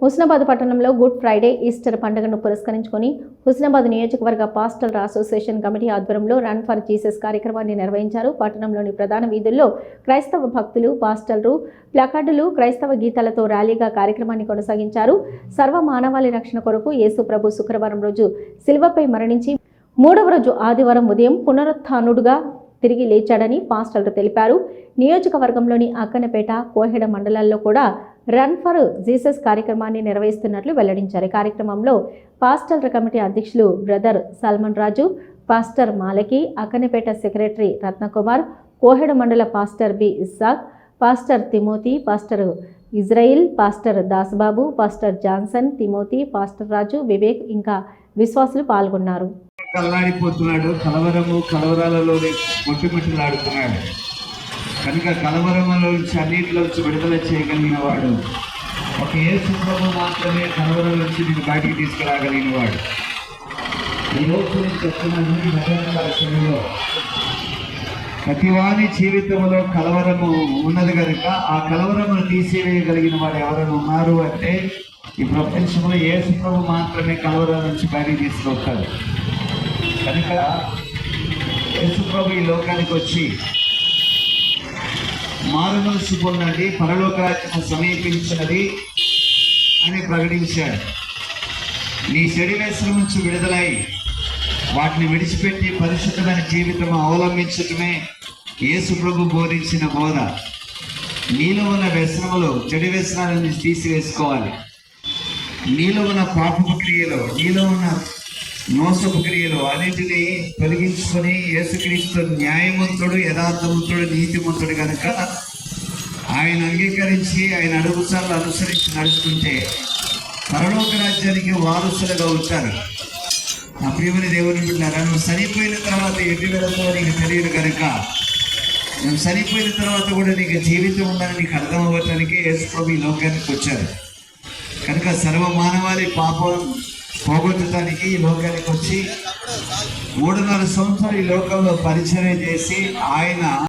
హుస్నాబాద్ పట్టణంలో good Friday Easter పండుగను పురస్కరించుకొని హుస్నాబాద్ నియోజకవర్గ పాస్టల్ అసోసియేషన్ కమిటీ ఆధ్వర్యంలో రన్ ఫర్ జీసస్ కార్యక్రమాన్ని నిర్వహించారు. పట్టణంలోని ప్రధాన వీధుల్లో క్రైస్తవ భక్తులు పాస్టర్లు ప్లకార్డులు క్రైస్తవ గీతాలతో ర్యాలీగా కార్యక్రమాన్ని కొనసాగించారు. సర్వ మానవాళి రక్షణ కొరకు యేసు ప్రభు శుక్రవారం రోజు శిల్వపై మరణించి మూడవ రోజు ఆదివారం ఉదయం పునరుత్థానుడుగా తిరిగి లేచాడని పాస్టర్లు తెలిపారు. నియోజకవర్గంలోని అక్కనపేట కోహెడ మండలాల్లో కూడా రన్ ఫర్ జీసస్ కార్యక్రమాన్ని నిర్వహిస్తున్నట్లు వెల్లడించారు. కార్యక్రమంలో పాస్టల్ కమిటీ అధ్యక్షులు brother Solomon Raju pastor Malachi Akkanipeta secretary Ratnakumar Koheda మండల pastor B Isaac pastor Timothy pastor Israel pastor Dasbabu pastor Johnson Timothy pastor Raju Vivek ఇంకా విశ్వాసులు పాల్గొన్నారు. కల్లాడిపోతున్నాడు కలవరము కలవరాలలోనే కొట్టుమిట్టులాడుతున్నాడు కనుక కలవరములో నుంచి అన్నింటిలో విడుదల చేయగలిగిన వాడు. ఒక యేసు ప్రభు మాత్రమే కలవరం నుంచి నేను బయటికి తీసుకురాగలిగిన వాడు. ఈ నేను చెప్తున్నాను ఈ సమయంలో ప్రతి వాని జీవితంలో కలవరము ఉన్నది కనుక ఆ కలవరమును తీసివేయగలిగిన వాడు ఎవరైనా ఉన్నారు అంటే ఈ ప్రపంచంలో యేసు ప్రభు మాత్రమే కలవరం నుంచి బయటికి తీసుకొస్తారు కనుక యేసుప్రభు ఈ లోకానికి వచ్చి మారు పొందండి పరలోకరాజ్యం సమీపించినది అని ప్రకటించాడు. నీ శరీరేశ్వరం నుంచి విడుదలై వాటిని విడిచిపెట్టి పరిశుద్ధమైన జీవితం అవలంబించటమే యేసు ప్రభు బోధించిన బోధ. నీలో ఉన్న వ్యసనములు చెడు వ్యసనాలను తీసివేసుకోవాలి. నీలో ఉన్న పాపపు క్రియలు నీలో ఉన్న మోసపు క్రియలు అన్నింటినీ తొలగించుకొని యేసుక్రీస్తు న్యాయవంతుడు యథార్థవంతుడు నీతిమంతుడు కనుక ఆయన అంగీకరించి ఆయన అడుగుసార్లు అనుసరించి నడుస్తుంటే పరలోక రాజ్యానికి వారసులుగా వచ్చారు. నా ప్రియమని దేవుని బిడ్డారా నువ్వు చనిపోయిన తర్వాత ఎటు వెళతావో నీకు తెలియదు కనుక నువ్వు చనిపోయిన తర్వాత కూడా నీకు జీవితం ఉందని నీకు అర్థం అవ్వటానికి యేసుప్రభు ఈ లోకానికి వచ్చారు. కనుక సర్వ మానవాళి పాపం పోగొట్టడానికి ఈ లోకానికి వచ్చి మూడున్నర సంవత్సరాలు ఈ లోకంలో పరిచయం చేసి ఆయన